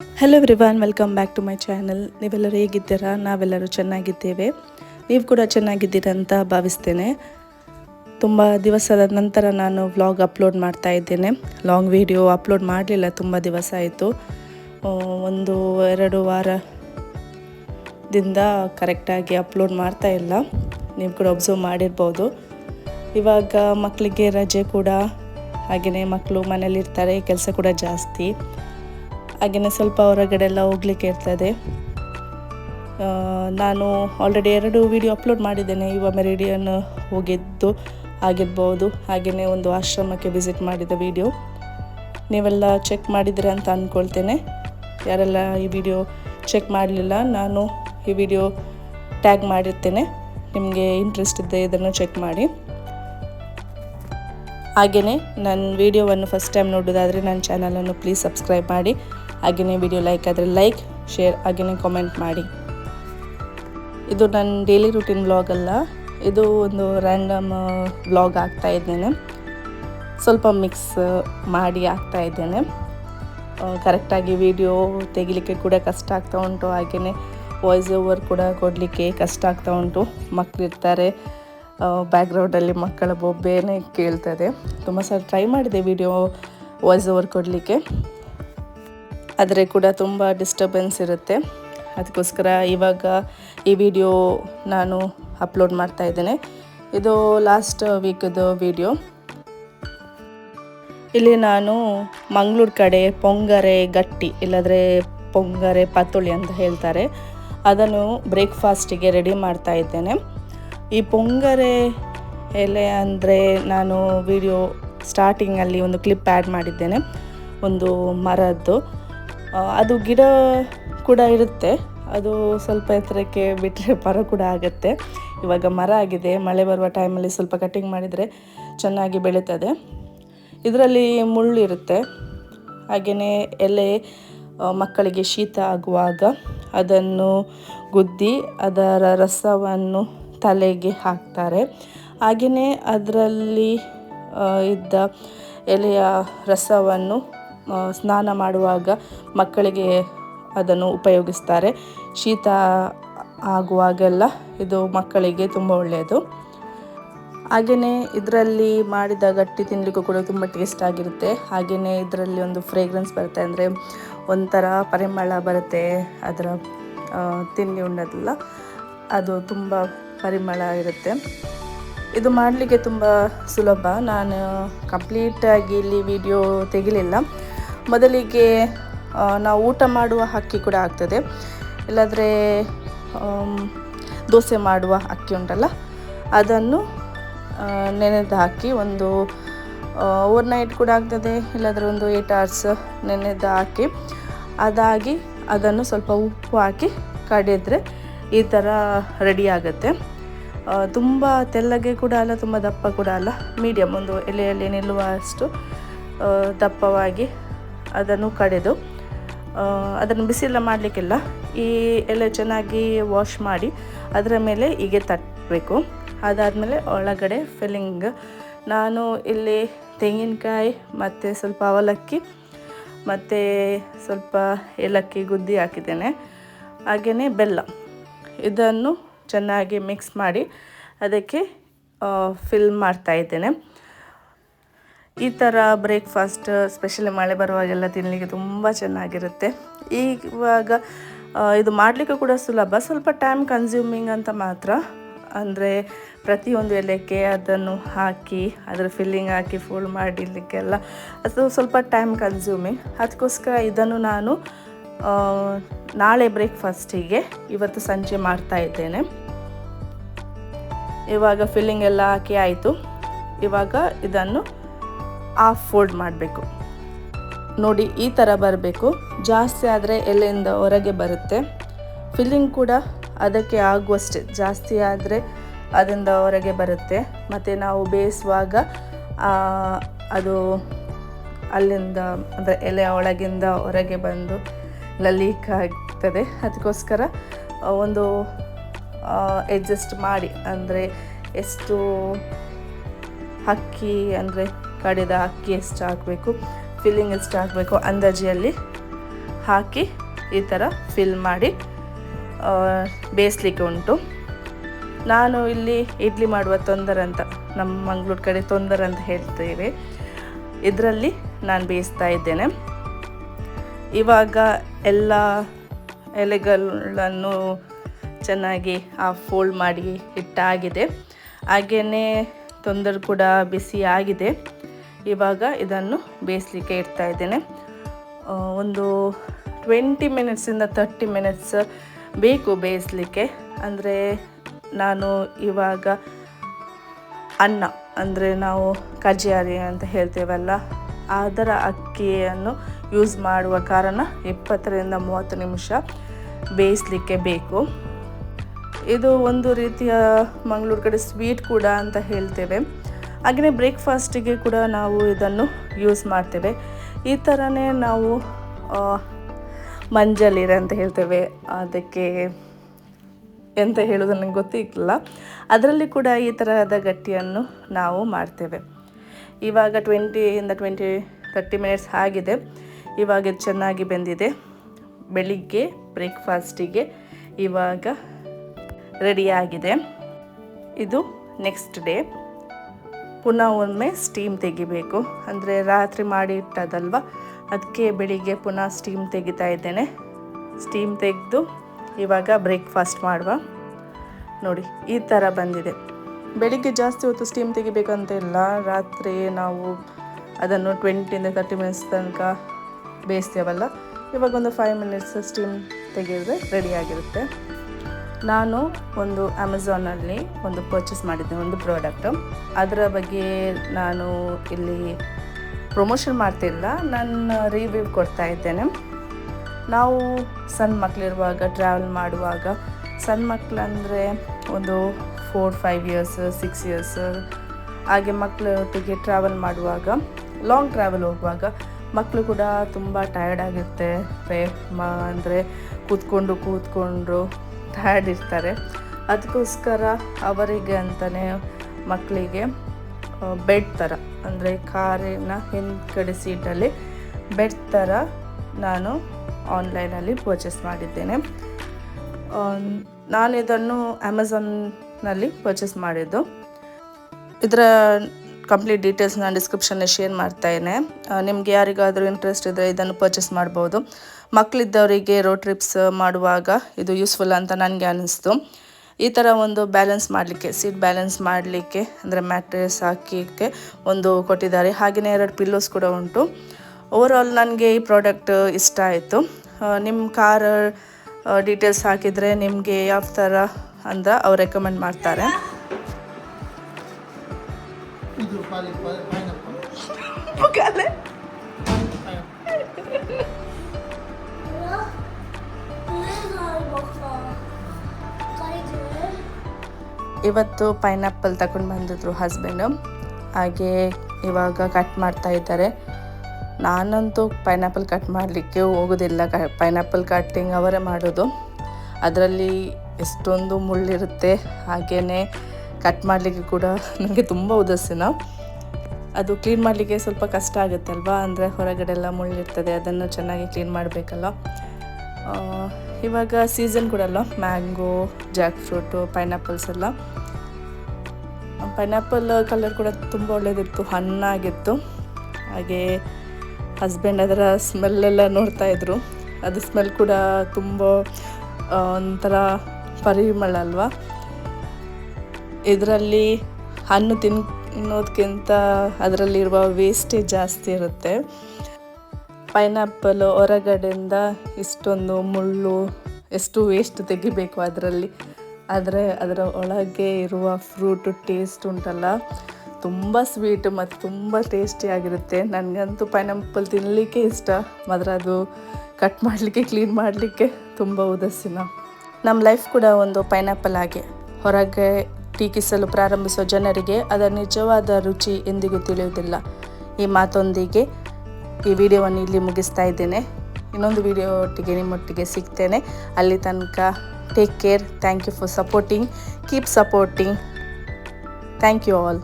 Hello everyone welcome back to my channel ನೀವೆಲ್ಲರೂ ಹೇಗಿದ್ದೀರಾ? ನಾವೆಲ್ಲರೂ ಚೆನ್ನಾಗಿದ್ದೇವೆ. ನೀವು ಕೂಡ ಚೆನ್ನಾಗಿದ್ದೀರಾ ಅಂತ ಭಾವಿಸ್ತೇನೆ. ತುಂಬ ದಿವಸದ ನಂತರ ನಾನು ವ್ಲಾಗ್ ಅಪ್ಲೋಡ್ ಮಾಡ್ತಾ ಇದ್ದೇನೆ. ಲಾಂಗ್ ವಿಡಿಯೋ ಅಪ್ಲೋಡ್ ಮಾಡಲಿಲ್ಲ, ತುಂಬ ದಿವಸ ಆಯಿತು. ಒಂದು ಎರಡು ವಾರದಿಂದ ಕರೆಕ್ಟಾಗಿ ಅಪ್ಲೋಡ್ ಮಾಡ್ತಾ ಇಲ್ಲ. ನೀವು ಕೂಡ ಒಬ್ಸರ್ವ್ ಮಾಡಿರ್ಬೋದು. ಇವಾಗ ಮಕ್ಕಳಿಗೆ ರಜೆ ಕೂಡ ಹಾಗೆಯೇ ಮಕ್ಕಳು ಮನೇಲಿರ್ತಾರೆ, ಕೆಲಸ ಕೂಡ ಜಾಸ್ತಿ. ಹಾಗೆಯೇ ಸ್ವಲ್ಪ ಹೊರಗಡೆ ಎಲ್ಲ ಹೋಗ್ಲಿಕ್ಕೆ ಇರ್ತದೆ ನಾನು ಆಲ್ರೆಡಿ ಎರಡು ವಿಡಿಯೋ ಅಪ್ಲೋಡ್ ಮಾಡಿದ್ದೇನೆ. ಯುವ ಮೆರಿಡಿಯನ್ ಹೋಗಿದ್ದು ಆಗಿರ್ಬೋದು. ಹಾಗೆಯೇ ಒಂದು ಆಶ್ರಮಕ್ಕೆ ವಿಸಿಟ್ ಮಾಡಿದ ವಿಡಿಯೋ ನೀವೆಲ್ಲ ಚೆಕ್ ಮಾಡಿದ್ರೆ ಅಂತ ಅಂದ್ಕೊಳ್ತೇನೆ ಯಾರೆಲ್ಲ ಈ ವಿಡಿಯೋ ಚೆಕ್ ಮಾಡಲಿಲ್ಲ, ನಾನು ಈ ವಿಡಿಯೋ ಟ್ಯಾಗ್ ಮಾಡಿರ್ತೇನೆ. ನಿಮಗೆ ಇಂಟ್ರೆಸ್ಟ್ ಇದ್ದರೆ ಇದನ್ನು ಚೆಕ್ ಮಾಡಿ. ಹಾಗೆಯೇ ನನ್ನ ವಿಡಿಯೋವನ್ನು ಫಸ್ಟ್ ಟೈಮ್ ನೋಡೋದಾದರೆ ನನ್ನ ಚಾನಲನ್ನು ಪ್ಲೀಸ್ ಸಬ್ಸ್ಕ್ರೈಬ್ ಮಾಡಿ. ಹಾಗೆಯೇ ವಿಡಿಯೋ ಲೈಕ್ ಆದರೆ ಲೈಕ್ ಶೇರ್ ಹಾಗೆಯೇ ಕಾಮೆಂಟ್ ಮಾಡಿ. ಇದು ನನ್ನ ಡೈಲಿ ರುಟೀನ್ ವ್ಲಾಗ್ ಅಲ್ಲ. ಇದು ಒಂದು ರ್ಯಾಂಡಮ್ ವ್ಲಾಗ್ ಆಗ್ತಾ ಇದ್ದೇನೆ. ಸ್ವಲ್ಪ ಮಿಕ್ಸ್ ಮಾಡಿ ಆಗ್ತಾ ಇದ್ದೇನೆ. ಕರೆಕ್ಟಾಗಿ ವಿಡಿಯೋ ತೆಗಿಲಿಕ್ಕೆ ಕೂಡ ಕಷ್ಟ ಆಗ್ತಾ ಉಂಟು. ಹಾಗೆಯೇ ವಾಯ್ಸ್ ಓವರ್ ಕೂಡ ಕೊಡಲಿಕ್ಕೆ ಕಷ್ಟ ಆಗ್ತಾ ಉಂಟು. ಮಕ್ಕಳಿರ್ತಾರೆ ಬ್ಯಾಕ್ಗ್ರೌಂಡಲ್ಲಿ ಮಕ್ಕಳ ಬೊಬ್ಬೆನೇ ಕೇಳ್ತದೆ. ತುಂಬ ಸಲ ಟ್ರೈ ಮಾಡಿದೆ ವಿಡಿಯೋ ವಾಯ್ಸ್ ಓವರ್ ಕೊಡಲಿಕ್ಕೆ. ಆದರೆ ಕೂಡ ತುಂಬ ಡಿಸ್ಟರ್ಬೆನ್ಸ್ ಇರುತ್ತೆ. ಅದಕ್ಕೋಸ್ಕರ ಇವಾಗ ಈ ವಿಡಿಯೋ ನಾನು ಅಪ್ಲೋಡ್ ಮಾಡ್ತಾ ಇದ್ದೇನೆ. ಇದು ಲಾಸ್ಟ್ ವೀಕದು ವಿಡಿಯೋ ಇಲ್ಲಿ ನಾನು ಮಂಗಳೂರು ಕಡೆ ಪೊಂಗರೆ ಗಟ್ಟಿ, ಇಲ್ಲದ್ರೆ ಪೊಂಗರೆ ಪಾತುಳಿ ಅಂತ ಹೇಳ್ತಾರೆ. ಅದನ್ನು ಬ್ರೇಕ್ಫಾಸ್ಟಿಗೆ ರೆಡಿ ಮಾಡ್ತಾ ಇದ್ದೇನೆ. ಈ ಪೊಂಗರೆ ಎಲೆ ಅಂದರೆ ನಾನು ವಿಡಿಯೋ ಸ್ಟಾರ್ಟಿಂಗಲ್ಲಿ ಒಂದು ಕ್ಲಿಪ್ ಆ್ಯಡ್ ಮಾಡಿದ್ದೇನೆ. ಒಂದು ಮರದ್ದು. ಅದು ಗಿಡ ಕೂಡ ಇರುತ್ತೆ. ಅದು ಸ್ವಲ್ಪ ಎತ್ತರಕ್ಕೆ ಬಿಟ್ಟರೆ ಮರ ಕೂಡ ಆಗುತ್ತೆ. ಇವಾಗ ಮರ ಆಗಿದೆ. ಮಳೆ ಬರುವ ಟೈಮಲ್ಲಿ ಸ್ವಲ್ಪ ಕಟಿಂಗ್ ಮಾಡಿದರೆ ಚೆನ್ನಾಗಿ ಬೆಳೀತದೆ. ಇದರಲ್ಲಿ ಮುಳ್ಳು ಇರುತ್ತೆ. ಹಾಗೆಯೇ ಎಲೆ ಮಕ್ಕಳಿಗೆ ಶೀತ ಆಗುವಾಗ ಅದನ್ನು ಗುದ್ದಿ ಅದರ ರಸವನ್ನು ತಲೆಗೆ ಹಾಕ್ತಾರೆ. ಹಾಗೆಯೇ ಅದರಲ್ಲಿ ಇದ್ದ ಎಲೆಯ ರಸವನ್ನು ಸ್ನಾನ ಮಾಡುವಾಗ ಮಕ್ಕಳಿಗೆ ಅದನ್ನು ಉಪಯೋಗಿಸ್ತಾರೆ. ಶೀತ ಆಗುವಾಗೆಲ್ಲ ಇದು ಮಕ್ಕಳಿಗೆ ತುಂಬ ಒಳ್ಳೆಯದು. ಹಾಗೆಯೇ ಇದರಲ್ಲಿ ಮಾಡಿದ ಗಟ್ಟಿ ತಿನ್ನಲಿಕ್ಕೂ ಕೂಡ ತುಂಬ ಟೇಸ್ಟ್ ಆಗಿರುತ್ತೆ. ಹಾಗೆಯೇ ಇದರಲ್ಲಿ ಒಂದು ಫ್ರೇಗ್ರೆನ್ಸ್ ಬರುತ್ತೆ ಅಂದರೆ ಒಂಥರ ಪರಿಮಳ ಬರುತ್ತೆ. ಅದರ ತಿಂಡಿ ಉಣ್ಣದಲ್ಲ ಅದು ತುಂಬ ಪರಿಮಳ ಇರುತ್ತೆ. ಇದು ಮಾಡಲಿಕ್ಕೆ ತುಂಬ ಸುಲಭ. ನಾನು ಕಂಪ್ಲೀಟಾಗಿ ಇಲ್ಲಿ ವಿಡಿಯೋ ತೆಗಿಲಿಲ್ಲ. ಮೊದಲಿಗೆ ನಾವು ಊಟ ಮಾಡುವ ಅಕ್ಕಿ ಕೂಡ ಆಗ್ತದೆ. ಇಲ್ಲಾದರೆ ದೋಸೆ ಮಾಡುವ ಅಕ್ಕಿ ಉಂಟಲ್ಲ, ಅದನ್ನು ನೆನೆದು ಹಾಕಿ ಒಂದು ಓವರ್ ನೈಟ್ ಕೂಡ ಆಗ್ತದೆ. ಇಲ್ಲಾಂದರೆ ಒಂದು ಏಟ್ ಅವರ್ಸ್ ನೆನೆದು ಹಾಕಿ, ಅದಾಗಿ ಅದನ್ನು ಸ್ವಲ್ಪ ಉಪ್ಪು ಹಾಕಿ ಕಡಿದ್ರೆ ಈ ಥರ ರೆಡಿ ಆಗುತ್ತೆ. ತುಂಬ ತೆಳ್ಳಗೆ ಕೂಡ ಅಲ್ಲ, ತುಂಬ ದಪ್ಪ ಕೂಡ ಅಲ್ಲ ಮೀಡಿಯಮ್ ಒಂದು ಎಲೆಯಲ್ಲಿ ನಿಲ್ಲುವಷ್ಟು ದಪ್ಪವಾಗಿ ಅದನ್ನು ಕಡೆದು ಅದನ್ನು ಬಿಸಿಲ್ಲ ಮಾಡಲಿಕ್ಕಿಲ್ಲ. ಈ ಎಲೆ ಚೆನ್ನಾಗಿ ವಾಶ್ ಮಾಡಿ ಅದರ ಮೇಲೆ ಹೀಗೆ ತಟ್ಟಬೇಕು ಅದಾದಮೇಲೆ ಒಳಗಡೆ ಫಿಲ್ಲಿಂಗ್ ನಾನು ಇಲ್ಲಿ ತೆಂಗಿನಕಾಯಿ ಮತ್ತು ಸ್ವಲ್ಪ ಅವಲಕ್ಕಿ ಮತ್ತು ಸ್ವಲ್ಪ ಏಲಕ್ಕಿ ಗುದ್ದಿ ಹಾಕಿದ್ದೇನೆ. ಹಾಗೆಯೇ ಬೆಲ್ಲ. ಇದನ್ನು ಚೆನ್ನಾಗಿ ಮಿಕ್ಸ್ ಮಾಡಿ ಅದಕ್ಕೆ ಫಿಲ್ ಮಾಡ್ತಾ ಇದ್ದೇನೆ. ಈ ಥರ ಬ್ರೇಕ್ಫಾಸ್ಟ್ ಸ್ಪೆಷಲಿ ಮಳೆ ಬರುವಾಗೆಲ್ಲ ತಿನ್ನಲಿಕ್ಕೆ ತುಂಬ ಚೆನ್ನಾಗಿರುತ್ತೆ. ಈವಾಗ ಇದು ಮಾಡಲಿಕ್ಕೆ ಕೂಡ ಸುಲಭ. ಸ್ವಲ್ಪ ಟೈಮ್ ಕನ್ಸ್ಯೂಮಿಂಗ್ ಅಂತ ಮಾತ್ರ. ಅಂದರೆ ಪ್ರತಿಯೊಂದು ಎಲೆಕ್ಕೆ ಅದನ್ನು ಹಾಕಿ, ಅದರ ಫಿಲ್ಲಿಂಗ್ ಹಾಕಿ ಫೋಲ್ಡ್ ಮಾಡಲಿಕ್ಕೆಲ್ಲ ಅದು ಸ್ವಲ್ಪ ಟೈಮ್ ಕನ್ಸ್ಯೂಮಿಂಗ್ ಅದಕ್ಕೋಸ್ಕರ ಇದನ್ನು ನಾನು ನಾಳೆ ಬ್ರೇಕ್ಫಾಸ್ಟಿಗೆ ಇವತ್ತು ಸಂಜೆ ಮಾಡ್ತಾ ಇದ್ದೇನೆ. ಇವಾಗ ಫಿಲ್ಲಿಂಗ್ ಎಲ್ಲ ಹಾಕಿ ಆಯಿತು. ಇವಾಗ ಇದನ್ನು ಆಫ್ ಫೋಲ್ಡ್ ಮಾಡಬೇಕು. ನೋಡಿ, ಈ ಥರ ಬರಬೇಕು. ಜಾಸ್ತಿ ಆದರೆ ಎಲೆಯಿಂದ ಹೊರಗೆ ಬರುತ್ತೆ. ಫಿಲ್ಲಿಂಗ್ ಕೂಡ ಅದಕ್ಕೆ ಆಗುವಷ್ಟೇ. ಜಾಸ್ತಿ ಆದರೆ ಅದರಿಂದ ಹೊರಗೆ ಬರುತ್ತೆ. ಮತ್ತು ನಾವು ಬೇಯಿಸುವಾಗ ಅದು ಅಲ್ಲಿಂದ, ಅಂದರೆ ಎಲೆ ಒಳಗಿಂದ ಹೊರಗೆ ಬಂದು ಲಲೀಕ್ ಲೀಕ್ ಆಗ್ತದೆ. ಅದಕ್ಕೋಸ್ಕರ ಒಂದು ಅಡ್ಜಸ್ಟ್ ಮಾಡಿ. ಅಂದರೆ ಎಷ್ಟು ಅಕ್ಕಿ, ಅಂದರೆ ಕಡಿದ ಅಕ್ಕಿ ಎಷ್ಟು ಹಾಕಬೇಕು ಫಿಲ್ಲಿಂಗ್ ಎಷ್ಟು ಹಾಕಬೇಕು ಅಂದಾಜಿಯಲ್ಲಿ ಹಾಕಿ ಈ ಥರ ಫಿಲ್ ಮಾಡಿ ಬೇಯಿಸ್ಲಿಕ್ಕೆ ಉಂಟು. ನಾನು ಇಲ್ಲಿ ಇಡ್ಲಿ ಮಾಡುವ ತೊಂದರೆ ಅಂತ, ನಮ್ಮ ಮಂಗಳೂರು ಕಡೆ ತೊಂದರೆ ಅಂತ ಹೇಳ್ತೇವೆ. ಇದರಲ್ಲಿ ನಾನು ಬೇಯಿಸ್ತಾ ಇದ್ದೇನೆ. ಇವಾಗ ಎಲ್ಲ ಎಲೆಗಳನ್ನು ಚೆನ್ನಾಗಿ ಆ ಫೋಲ್ಡ್ ಮಾಡಿ ಇಟ್ಟಾಗಿದೆ. ಹಾಗೆಯೇ ತೊಂದರೆ ಕೂಡ ಬಿಸಿ ಆಗಿದೆ. ಇವಾಗ ಇದನ್ನು ಬೇಯಿಸಲಿಕ್ಕೆ ಇಡ್ತಾ ಇದ್ದೇನೆ. ಒಂದು ಟ್ವೆಂಟಿ ಮಿನಿಟ್ಸಿಂದ ತರ್ಟಿ ಮಿನಿಟ್ಸ್ ಬೇಕು ಬೇಯಿಸಲಿಕ್ಕೆ. ಅಂದರೆ ನಾನು ಇವಾಗ ಅನ್ನ, ಅಂದರೆ ನಾವು ಕಜಿಯಾರಿ ಅಂತ ಹೇಳ್ತೇವಲ್ಲ ಅದರ ಅಕ್ಕಿಯನ್ನು ಯೂಸ್ ಮಾಡುವ ಕಾರಣ ಇಪ್ಪತ್ತರಿಂದ ಮೂವತ್ತು ನಿಮಿಷ ಬೇಯಿಸಲಿಕ್ಕೆ ಬೇಕು. ಇದು ಒಂದು ರೀತಿಯ ಮಂಗಳೂರು ಕಡೆ ಸ್ವೀಟ್ ಕೂಡ ಅಂತ ಹೇಳ್ತೇವೆ. ಹಾಗೆಯೇ ಬ್ರೇಕ್ಫಾಸ್ಟಿಗೆ ಕೂಡ ನಾವು ಇದನ್ನು ಯೂಸ್ ಮಾಡ್ತೇವೆ. ಈ ಥರನೇ ನಾವು ಮಂಜಲೀರ ಅಂತ ಹೇಳ್ತೇವೆ. ಅದಕ್ಕೆ ಎಂತ ಹೇಳೋದು ನನಗೆ ಗೊತ್ತಿಲ್ಲ ಅದರಲ್ಲಿ ಕೂಡ ಈ ಥರದ ಗಟ್ಟಿಯನ್ನು ನಾವು ಮಾಡ್ತೇವೆ. ಇವಾಗ ಟ್ವೆಂಟಿಯಿಂದ ಟ್ವೆಂಟಿ ತರ್ಟಿ ಮಿನಿಟ್ಸ್ ಆಗಿದೆ. ಇವಾಗ ಚೆನ್ನಾಗಿ ಬೆಂದಿದೆ. ಬೆಳಿಗ್ಗೆ ಬ್ರೇಕ್ಫಾಸ್ಟಿಗೆ ಇವಾಗ ರೆಡಿಯಾಗಿದೆ ಇದು ನೆಕ್ಸ್ಟ್ ಡೇ. ಪುನಃ ಒಮ್ಮೆ ಸ್ಟೀಮ್ ತೆಗಿಬೇಕು. ಅಂದರೆ ರಾತ್ರಿ ಮಾಡಿ ಇಟ್ಟದಲ್ವ ಅದಕ್ಕೆ ಬೆಳಿಗ್ಗೆ ಪುನಃ ಸ್ಟೀಮ್ ತೆಗಿತಾ ಇದ್ದೇನೆ. ಸ್ಟೀಮ್ ತೆಗೆದು ಇವಾಗ ಬ್ರೇಕ್ಫಾಸ್ಟ್ ಮಾಡುವ. ನೋಡಿ, ಈ ಥರ ಬಂದಿದೆ. ಬೆಳಿಗ್ಗೆ ಜಾಸ್ತಿ ಹೊತ್ತು ಸ್ಟೀಮ್ ತೆಗಿಬೇಕಂತ ಇಲ್ಲ. ರಾತ್ರಿ ನಾವು ಅದನ್ನು ಟ್ವೆಂಟಿಯಿಂದ ತರ್ಟಿ ಮಿನಿಟ್ಸ್ ತನಕ ಬೇಯಿಸ್ತೇವಲ್ಲ? ಇವಾಗ ಒಂದು ಫೈವ್ ಮಿನಿಟ್ಸ್ ಸ್ಟೀಮ್ ತೆಗೆದ್ರೆ ರೆಡಿಯಾಗಿರುತ್ತೆ ನಾನು ಒಂದು ಅಮೆಝಾನಲ್ಲಿ ಒಂದು ಪರ್ಚೇಸ್ ಮಾಡಿದ್ದೆ, ಒಂದು ಪ್ರಾಡಕ್ಟು ಅದರ ಬಗ್ಗೆ ನಾನು ಇಲ್ಲಿ ಪ್ರಮೋಷನ್ ಮಾಡ್ತಿಲ್ಲ ನಾನು ರಿವ್ಯೂ ಕೊಡ್ತಾ ಇದ್ದೇನೆ. ನಾವು ಸಣ್ಣ ಮಕ್ಕಳಿರುವಾಗ ಟ್ರಾವೆಲ್ ಮಾಡುವಾಗ, ಸಣ್ಣ ಮಕ್ಕಳಂದರೆ ಒಂದು four five years six years ಹಾಗೆ ಮಕ್ಕಳೊಟ್ಟಿಗೆ ಟ್ರಾವೆಲ್ ಮಾಡುವಾಗ ಲಾಂಗ್ ಟ್ರಾವೆಲ್ ಹೋಗುವಾಗ ಮಕ್ಕಳು ಕೂಡ ತುಂಬ ಟಯರ್ಡ್ ಆಗಿರುತ್ತೆ. ಮ, ಅಂದರೆ ಕೂತ್ಕೊಂಡು ಕೂತ್ಕೊಂಡು ಟಯರ್ಡ್ ಇರ್ತಾರೆ ಅದಕ್ಕೋಸ್ಕರ ಅವರಿಗೆ ಅಂತಲೇ ಮಕ್ಕಳಿಗೆ ಬೆಡ್ ಥರ ಅಂದರೆ ಕಾರಿನ ಹಿಂದ್ಗಡೆ ಸೀಟಲ್ಲಿ ಬೆಡ್ ಥರ ನಾನು ಆನ್ಲೈನಲ್ಲಿ ಪರ್ಚೇಸ್ ಮಾಡಿದ್ದೇನೆ. ನಾನು ಇದನ್ನು ಅಮೆಝಾನ್ನಲ್ಲಿ ಪರ್ಚೇಸ್ ಮಾಡಿದ್ದು. ಇದರ ಕಂಪ್ಲೀಟ್ ಡೀಟೇಲ್ಸ್ ನಾನು ಡಿಸ್ಕ್ರಿಪ್ಷನ್ನಲ್ಲಿ ಶೇರ್ ಮಾಡ್ತಾಯಿದ್ದೇನೆ ನಿಮಗೆ ಯಾರಿಗಾದರೂ ಇಂಟ್ರೆಸ್ಟ್ ಇದ್ದರೆ ಇದನ್ನು ಪರ್ಚೇಸ್ ಮಾಡ್ಬೋದು. ಮಕ್ಕಳಿದ್ದವರಿಗೆ ರೋಡ್ ಟ್ರಿಪ್ಸ್ ಮಾಡುವಾಗ ಇದು ಯೂಸ್ಫುಲ್ ಅಂತ ನನಗೆ ಅನ್ನಿಸ್ತು ಈ ಥರ ಒಂದು ಬ್ಯಾಲೆನ್ಸ್ ಮಾಡಲಿಕ್ಕೆ ಸೀಟ್ ಬ್ಯಾಲೆನ್ಸ್ ಮಾಡಲಿಕ್ಕೆ, ಅಂದರೆ ಮ್ಯಾಟ್ರೆಸ್ ಹಾಕಿಕ್ಕೆ ಒಂದು ಕೊಟ್ಟಿದ್ದಾರೆ. ಹಾಗೆಯೇ ಎರಡು ಪಿಲ್ಲೋಸ್ ಕೂಡ ಉಂಟು. ಓವರಾಲ್ ನನಗೆ ಈ ಪ್ರಾಡಕ್ಟ್ ಇಷ್ಟ ಆಯಿತು. ನಿಮ್ಮ ಕಾರ್ ಡೀಟೇಲ್ಸ್ ಹಾಕಿದರೆ ನಿಮಗೆ ಯಾವ ಥರ ಅಂತ ಅವ್ರು ರೆಕಮೆಂಡ್ ಮಾಡ್ತಾರೆ. ಇವತ್ತು ಪೈನಾಪಲ್ ತಗೊಂಡು ಬಂದಿದ್ರು ಹಸ್ಬೆಂಡು ಹಾಗೆ ಇವಾಗ ಕಟ್ ಮಾಡ್ತಾ ಇದ್ದಾರೆ. ನಾನಂತೂ ಪೈನಾಪಲ್ ಕಟ್ ಮಾಡಲಿಕ್ಕೆ ಹೋಗೋದಿಲ್ಲ. ಕ ಪೈನಾಪಲ್ ಕಟ್ಟಿಂಗ್ ಅವರೇ ಮಾಡೋದು. ಅದರಲ್ಲಿ ಎಷ್ಟೊಂದು ಮುಳ್ಳಿರುತ್ತೆ. ಹಾಗೆಯೇ ಕಟ್ ಮಾಡಲಿಕ್ಕೆ ಕೂಡ ನನಗೆ ತುಂಬ ಉದಾಸೀನ. ಅದು ಕ್ಲೀನ್ ಮಾಡಲಿಕ್ಕೆ ಸ್ವಲ್ಪ ಕಷ್ಟ ಆಗುತ್ತೆ ಅಲ್ವಾ ಅಂದರೆ ಹೊರಗಡೆ ಎಲ್ಲ ಮುಳ್ಳಿರ್ತದೆ, ಅದನ್ನು ಚೆನ್ನಾಗಿ ಕ್ಲೀನ್ ಮಾಡಬೇಕಲ್ಲ. ಇವಾಗ ಸೀಸನ್ ಕೂಡ ಅಲ್ಲ ಮ್ಯಾಂಗೋ ಜಾಕ್ ಫ್ರೂಟು ಪೈನಾಪಲ್ಸ್ ಎಲ್ಲ. ಪೈನಾಪಲ್ ಕಲರ್ ಕೂಡ ತುಂಬ ಒಳ್ಳೆಯದಿತ್ತು ಹಣ್ಣಾಗಿತ್ತು ಹಾಗೆ ಹಸ್ಬೆಂಡ್ ಅದರ ಸ್ಮೆಲ್ಲೆಲ್ಲ ನೋಡ್ತಾ ಇದ್ರು. ಅದು ಸ್ಮೆಲ್ ಕೂಡ ತುಂಬ ಒಂಥರ ಪರಿಮಳ ಅಲ್ವಾ? ಇದರಲ್ಲಿ ಹಣ್ಣು ತಿನ್ನೋದಕ್ಕಿಂತ ಅದರಲ್ಲಿರುವ ವೇಸ್ಟೇಜ್ ಜಾಸ್ತಿ ಇರುತ್ತೆ. ಪೈನಾಪಲ್ ಹೊರಗಡೆಯಿಂದ ಇಷ್ಟೊಂದು ಮುಳ್ಳು, ಎಷ್ಟು ವೇಸ್ಟ್ ತೆಗಿಬೇಕು ಅದರಲ್ಲಿ. ಆದರೆ ಅದರ ಒಳಗೆ ಇರುವ ಫ್ರೂಟು ಟೇಸ್ಟ್ ಉಂಟಲ್ಲ, ತುಂಬ ಸ್ವೀಟ್ ಮತ್ತು ತುಂಬ ಟೇಸ್ಟಿಯಾಗಿರುತ್ತೆ ನನಗಂತೂ ಪೈನಾಪಲ್ ತಿನ್ನಲಿಕ್ಕೆ ಇಷ್ಟ, ಮಾತ್ರ ಅದು ಕಟ್ ಮಾಡಲಿಕ್ಕೆ ಕ್ಲೀನ್ ಮಾಡಲಿಕ್ಕೆ ತುಂಬ ಉದಾಸೀನ. ನಮ್ಮ ಲೈಫ್ ಕೂಡ ಒಂದು ಪೈನಾಪಲ್ ಹಾಗೆ. ಹೊರಗೆ ಟೀಕಿಸಲು ಪ್ರಾರಂಭಿಸುವ ಜನರಿಗೆ ಅದರ ನಿಜವಾದ ರುಚಿ ಎಂದಿಗೂ ತಿಳಿಯುವುದಿಲ್ಲ. ಈ ಮಾತೊಂದಿಗೆ ಈ ವಿಡಿಯೋವನ್ನು ಇಲ್ಲಿ ಮುಗಿಸ್ತಾ ಇದ್ದೇನೆ. ಇನ್ನೊಂದು ವಿಡಿಯೋ ಒಟ್ಟಿಗೆ ನಿಮ್ಮೊಟ್ಟಿಗೆ ಸಿಗ್ತೇನೆ. ಅಲ್ಲಿ ತನಕ take care thank you for supporting keep supporting thank you all